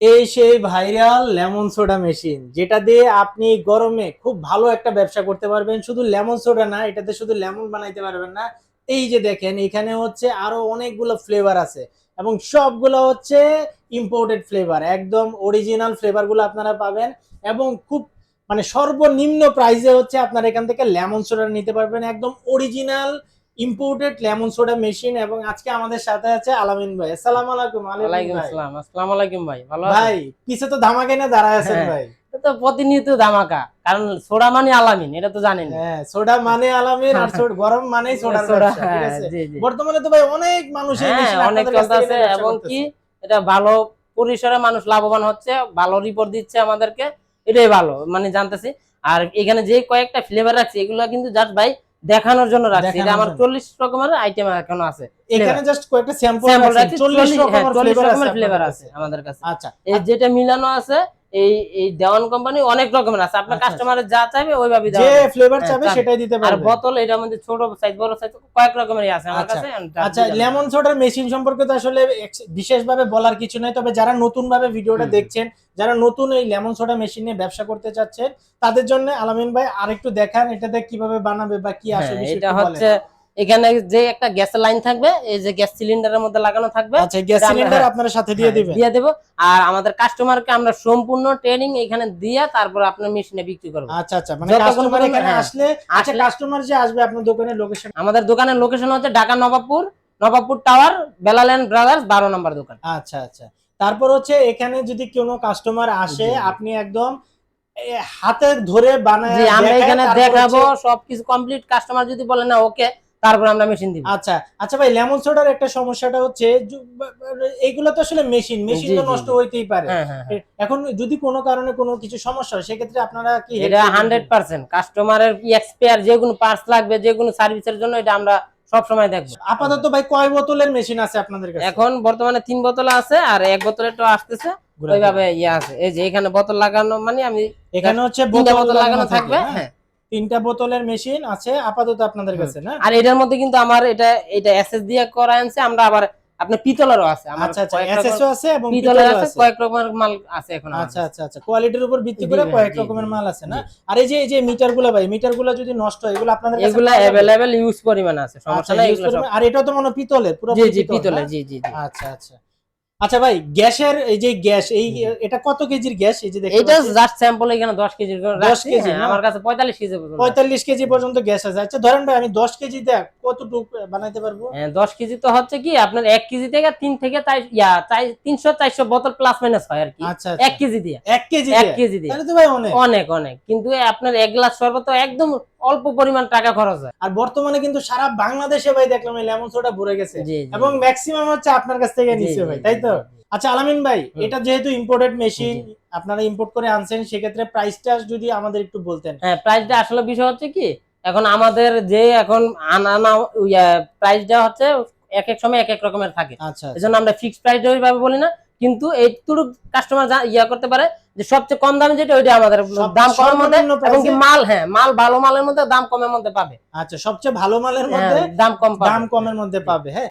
এই সেই viral lemon soda machine যেটা দিয়ে আপনি গরমে খুব ভালো একটা ব্যবসা করতে পারবেন। শুধু লেমন সোডা না, এটাতে শুধু লেমন বানাইতে পারবেন না। এই যে দেখেন, এখানে হচ্ছে আরও অনেকগুলো ফ্লেভার আছে এবং সবগুলো হচ্ছে ইম্পোর্টেড ফ্লেভার একদম অরিজিনাল ফ্লেভারগুলো আপনারা পাবেন এবং খুব মানে সর্বনিম্ন প্রাইসে হচ্ছে আপনারা এখান থেকে লেমন সোডা নিতে পারবেন। একদম original imported lemon soda machine এবং আজকে আমাদের সাথে আছে আলামিন ভাই। আসসালামু আলাইকুম ভাই। আসসালাম। আসসালামু আলাইকুম ভাই ভালো আছেন? ভাই কিছু তো ধামাকে না দাঁড়ায় আছেন হ্যাঁ। ভাই। তো প্রতিনিয়ত ধামাকা কারণ সোডা মানে আলামিন এটা তো জানেন। হ্যাঁ সোডা মানে আলামিন আর সোড গরম সোডার সোডা ঠিক হ্যাঁ, আছে? বর্তমানে তো ভাই অনেক মানুষ এই হ্যাঁ মেশিন অনেক কাছ থেকে চলতেছে এবং কি এটা ভালো পরিসরে মানুষ লাভবান হচ্ছে ভালো রিপোর্ট দিচ্ছে আমাদেরকে এটাই ভালো মানে জানতেছি। আর এখানে যে কয়েকটা ফ্লেভার রাখছি এগুলো কিন্তু জাস্ট ভাই দেখানোর জন্য রাখছি। এটা আমার জন্য। চল্লিশ রকমের আইটেম এখনও আছে। এখানে জাস্ট কয়েকটা স্যাম্পল আছে 40 হ্যাঁ, রকমের ফ্লেভার আছে। আমাদের কাছে। আচ্ছা। এই যেটা মিলানো আছে এই এই দেওয়ান কোম্পানি অনেক রকমের আছে। আপনার আচ্ছা, কাস্টমারের যা চাইবে ওইভাবে যে ফ্লেভার হ্যাঁ, চাবে। সেটাই দিতে আর পারবে বোতল এটার মধ্যে ছোট সাইজ বড় সাইজ কয়েক রকমেরই আছে আমার আচ্ছা, কাছে আচ্ছা লেমন সোডার মেশিন সম্পর্কে তো আসলে বিশেষভাবে বলার কিছু নাই তবে যারা নতুন ভাবে ভিডিওটা দেখছেন যারা নতুন এই লেমন সোডা মেশিন নিয়ে ব্যবসা করতে চাচ্ছেন তাদের জন্য আলামিন ভাই আরেকটু দেখান এটাতে কীভাবে বানাবে বা কি আসলে হ্যাঁ, এটা হচ্ছে এখানে যে একটা গ্যাসের লাইন থাকবে এই যে গ্যাস সিলিন্ডারের মধ্যে লাগানো থাকবে আচ্ছা গ্যাস সিলিন্ডার আপনারা সাথে দিয়ে হ্যাঁ, দিবেন? দিয়ে দেবো। আর আমাদের কাস্টমারকে আমরা সম্পূর্ণ ট্রেনিং এখানে দিয়ে তারপর আপনার মেশিনে বিক্রি করব। আচ্ছা আচ্ছা মানে কাস্টমার এখানে হ্যাঁ, আসলে আচ্ছা কাস্টমার যে আসবে আপনার দোকানের লোকেশন আমাদের দোকানের লোকেশন হচ্ছে ঢাকা নবাবপুর নবাবপুর টাওয়ার বেলালেন ব্রাদার্স বারো নম্বর দোকান। আচ্ছা আচ্ছা। তারপর হচ্ছে এখানে যদি কোনো কাস্টমার আসে। আপনি একদম হাতে ধরে বানায় আমরা এখানে দেখাবো সবকিছু কমপ্লিট কাস্টমার যদি বলে না ওকে তারপর আমরা মেশিন দিব। আচ্ছা আচ্ছা ভাই লেমন সোডার একটা সমস্যাটা হচ্ছে এইগুলো তো আসলে মেশিন মেশিন তো নষ্ট হইতেই পারে। হ্যাঁ হ্যাঁ হ্যাঁ। এখন যদি কোনো কারণে কোনো কিছু সমস্যা হয় সেক্ষেত্রে আপনারা কি এটা করবেন? হান্ড্রেড পার্সেন্ট কাস্টমারের এক্সপায়ার যে কোনো পার্টস লাগবে যে কোনো সার্ভিসের জন্য এটা আমরা সব সময় দেখব। আপাতত ভাই কয় বোতলের মেশিন আছে আপনাদের কাছে? এখন বর্তমানে তিন বোতল আছে আর এক বোতলে তো আসতেছে। ওইভাবে ইয়ে আছে। এই যে এখানে বোতল লাগানো মানে আমি এখানে হচ্ছে বোতল লাগানো থাকবে হ্যাঁ। তিনটা বোতলের মেশিন আছে আপাতত আপনাদের কাছে না? আর এটার মধ্যে কিন্তু আমার এটা এটা এসএস দিয়ে করা আনছে আমরা আবার আপনার পিতলেরও আছে। আচ্ছা আচ্ছা এসএসও আছে এবং পিতলের আছে আছে। কয়েক রকমের মাল আছে এখন আচ্ছা আচ্ছা আচ্ছা কোয়ালিটির উপর ভিত্তি করে কয়েক রকমের মাল আছে না? আর এই যে এই যে মিটারগুলো ভাই মিটারগুলো যদি নষ্ট হয় এগুলো আপনাদের কাছে এগুলা? অ্যাভেলেবেল ইউজ পরিমাণ আছে আচ্ছা, সমস্যা নাই আর এটাও তো মনে পিতলের পুরো জি জি পিতলের জি জি জি। আচ্ছা আচ্ছা। আচ্ছা ভাই গ্যাসের এই যে গ্যাস এই এটা কত কেজির গ্যাস? এই যে দেখতে এটা জাস্ট স্যাম্পল এখানে 10 কেজি 10 কেজি হ্যাঁ, আমার কাছে 45 কেজি পর্যন্ত আছে। পঁয়তাল্লিশ কেজি পর্যন্ত গ্যাস আছে। আচ্ছা ধরেন ভাই আমি দশ কেজি দেখ কতটুকু বানাইতে পারব? হ্যাঁ, 10 কেজি তো হচ্ছে কি আপনার 1 কেজি থেকে 3 থেকে 4 ইয়া 300 400 বোতল প্লাস মাইনাস হয় আর কি। আচ্ছা 1 কেজি দিয়ে। এক কেজি 1 কেজি দিয়ে। তাহলে তো ভাই অনেক। অনেক অনেক। কিন্তু আপনার এক গ্লাস শরবত একদম অল্প পরিমাণ টাকা খরচ হয়। আর বর্তমানে কিন্তু সারা বাংলাদেশে ভাই দেখলাম এই লেমন সোডা ভরে গেছে। এবং ম্যাক্সিমাম হচ্ছে আপনার কাছ থেকে নিচ্ছে ভাই তাই তো। আচ্ছা আলামিন ভাই এটা যেহেতু ইম্পোর্টেড মেশিন আপনারা ইম্পোর্ট করে আনছেন সেক্ষেত্রে প্রাইসটা যদি আমাদের একটু বলতেন। হ্যাঁ প্রাইসটা আসলে বিষয় হচ্ছে কি এখন আমাদের যে এখন আনা প্রাইসটা হচ্ছে এক এক সময় এক এক রকমের থাকে। আচ্ছা এই জন্য আমরা ফিক্সড প্রাইস ওইভাবে বলি না কিন্তু এইটুকু কাস্টমার ইয়া করতে পারে যে সবচেয়ে কম দামে যেটা ওইটা আমাদের দাম কমের মধ্যে এবং কি মাল হ্যাঁ মাল ভালো মালের মধ্যে দাম কমের মধ্যে পাবে। আচ্ছা সবচেয়ে ভালো মালের হ্যাঁ, মধ্যে দাম কম পাবে। দাম কমের মধ্যে পাবে হ্যাঁ।